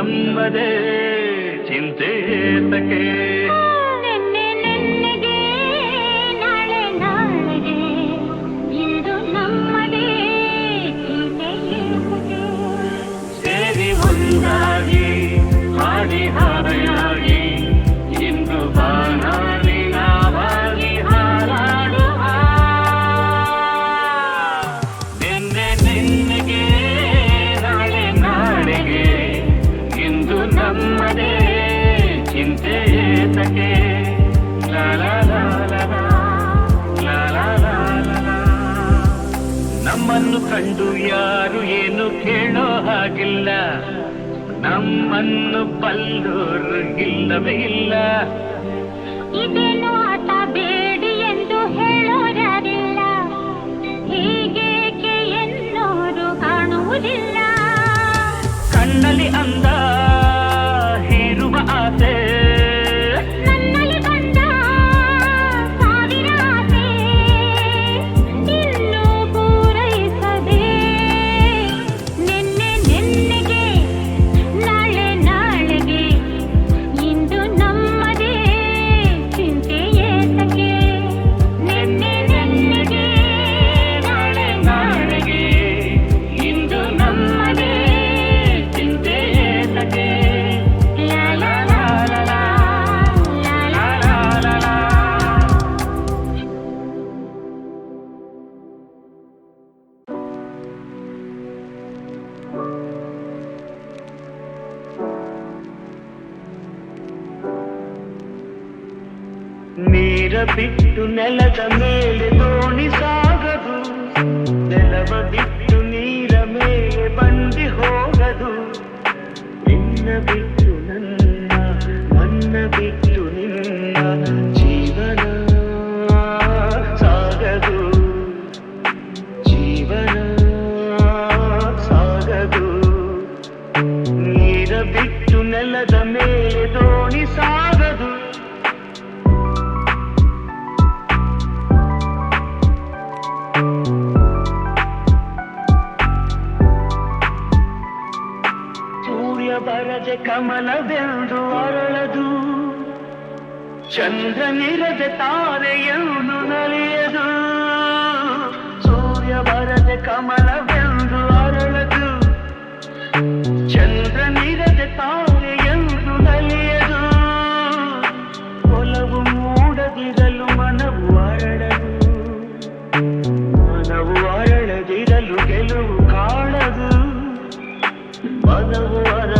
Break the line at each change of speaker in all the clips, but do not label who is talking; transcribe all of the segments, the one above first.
ನಂಬದೆ ಚಿಂತೆ ಸಕೇ ಎಂದು ಯಾರು ಏನು ಕೇಳೋ ಹಾಗಿಲ್ಲ. ನಮ್ಮನ್ನು ಬಲ್ಲೋರು ಇಲ್ಲವೇ ಇಲ್ಲ. never leave ಬರದೆ ಕಮಲವೆಂದು ಅರಳದು. ಚಂದ್ರ ನಿರದ ತಾರೆಯನ್ನು ನಲಿಯದು. ಸೂರ್ಯ ಬರದೆ
ಕಮಲವೆಂದು ಅರಳದು. ಚಂದ್ರ ನಿರದ ನಲಿಯದು. ಒಲವು ಮೂಡದಿರಲು ಮನವು ಅರಳದು. ಮನವು ಅರಳದಿರಲು ಗೆಲುವು ಕಾಣದು. ಮನವು ಅರಳ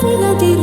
சிலதே.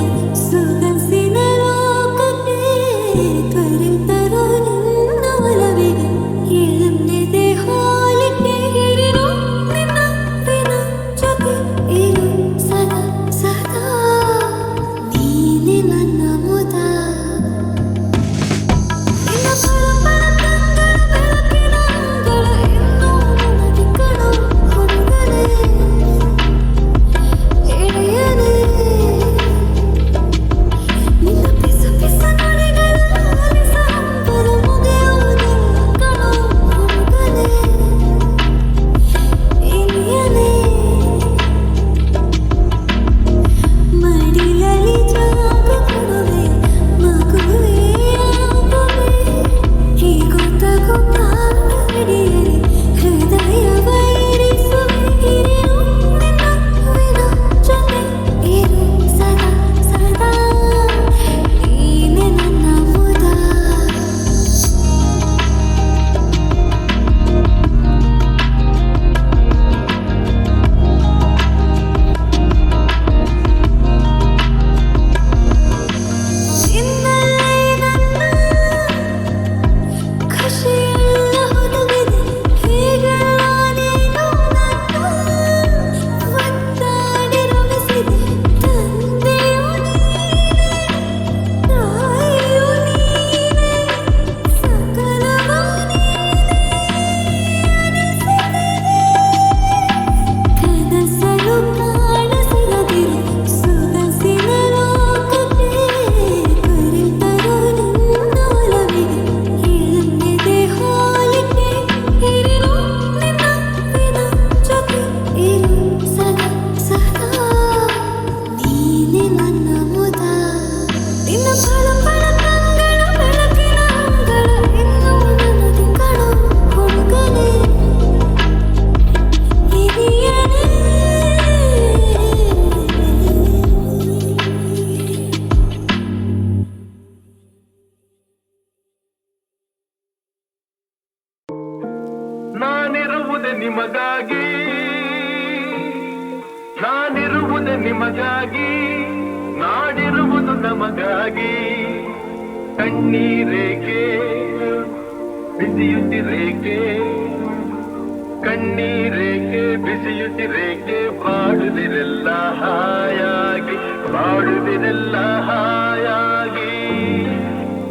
ಬಿಸಿಯುತ್ತಿರೇಕೆ ಬಾಡುದಿರೆಲ್ಲ ಹಾಯಾಗಿ ಬಾಡುವಿರೆಲ್ಲ ಹಾಯಾಗಿ.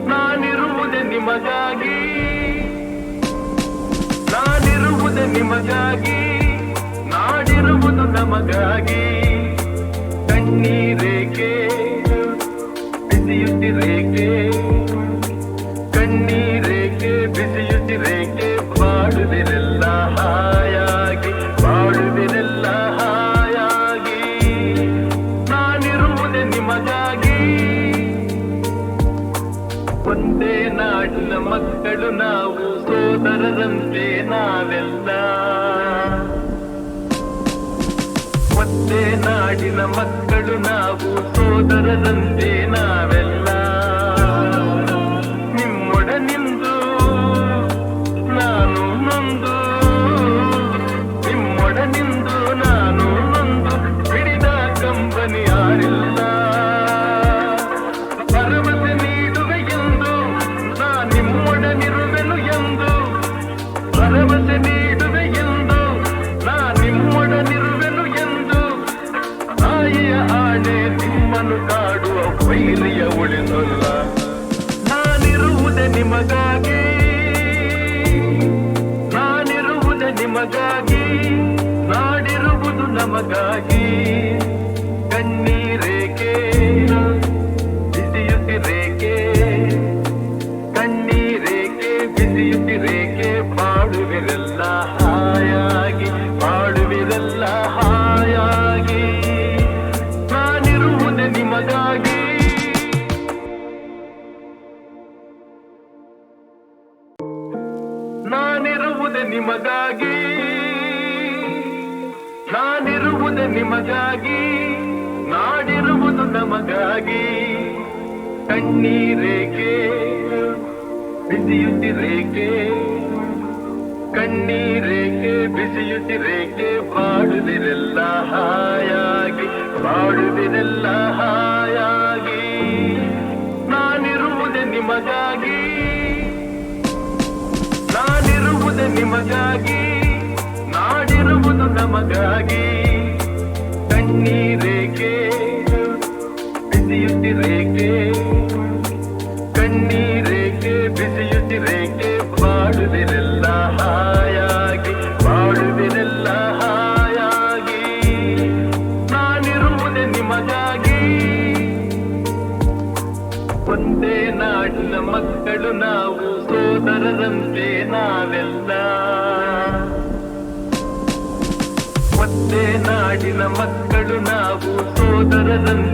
ನಾನಿರುವುದೇ ನಿಮಗಾಗಿ. ನಾನಿರುವುದೇ ನಿಮಗಾಗಿ. ನಾಡಿರುವುದು ನಮಗಾಗಿ. ಕಣ್ಣೀರೇಕೆ ಬಿಸಿಯುತ್ತಿರೇಕೆ ಸೋದರರಂತೆ ನಾವೆಲ್ಲ. ಮತ್ತೆ ನಾಡಿನ ಮಕ್ಕಳು ನಾವು ಸೋದರದಂತೆ ನಾವೆಲ್ಲ
ರೇಖೆ ಬಿಸಿಯುತ್ತಿ ರೇಖೆ ಕಣ್ಣೀ ರೇಖೆ ಬಿಸಿಯುತ್ತಿ ರೇಖೆ ಬಾಡುವಿರೆಲ್ಲ ಹಾಯಾಗಿ ಬಾಡುವಿರೆಲ್ಲ ಹಾಯಾಗಿ, ನಾನಿರುವುದೇ ನಿಮಗಾಗಿ. ನಾನಿರುವುದೇ ನಿಮಗಾಗಿ. ನಾಡಿರುವುದು ನಮಗಾಗಿ. ಬಿಸಿಯುತ್ತಿ ರೇಖೆ rhythm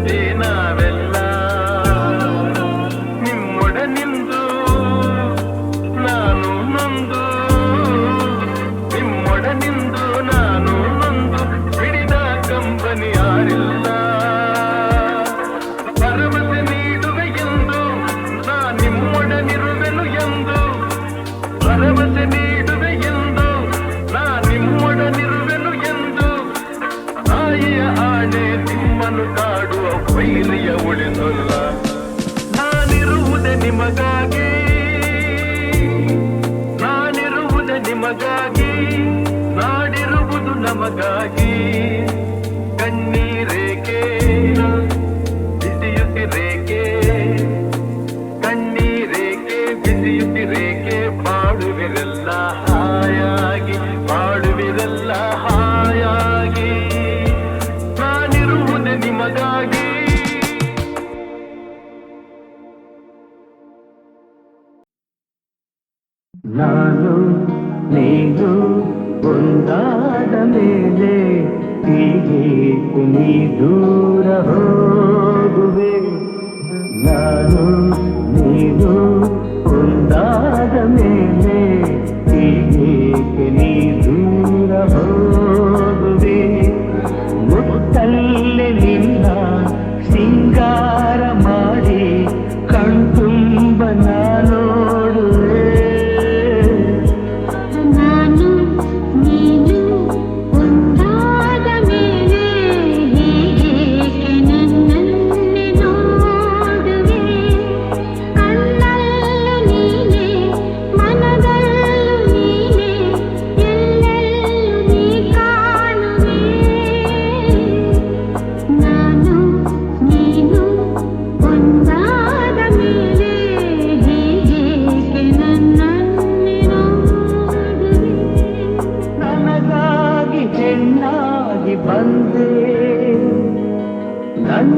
ನಮಗಾಗಿ ಕಣ್ಣೀರೇಕೆ? ಬಿಸಿಯುತ್ತಿರೇಕೆ? ಕಣ್ಣೀರೇಕೆ? ಬಿಸಿಯುತ್ತಿರೇಕೆ? ಬಾಡುವಿರೆಲ್ಲ ಹಾಯಾಗಿ
ಬಾಡುವಿರೆಲ್ಲ कितनी दूर हो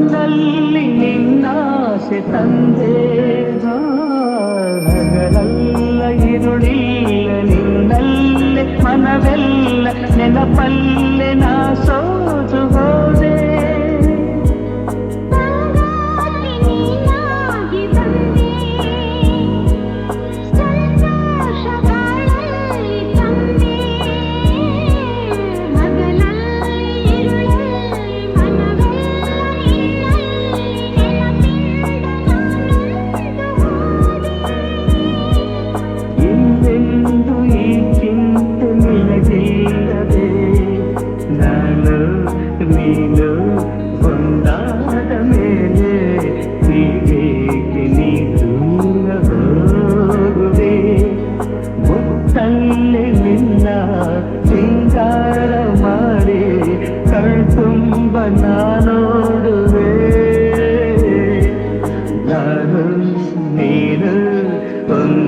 ಕಣ್ಣಲ್ಲಿ
ನಿನ್ನಾಸೆ ತಂದೆ ಹಗಲಲ್ಲ ಇರುಳಿಲ್ಲ ನಿನ್ನಲ್ಲೇ ಮನವೆಲ್ಲ ನೆನಪಲ್ಲೆ ನಾ ಸೋತು ಹೋದ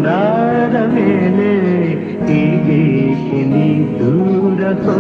ಕೊಂಡಾದ ಮೇಲೆ ಹೀಗೇಕೆ ನೀ ದೂರ
ಹೋ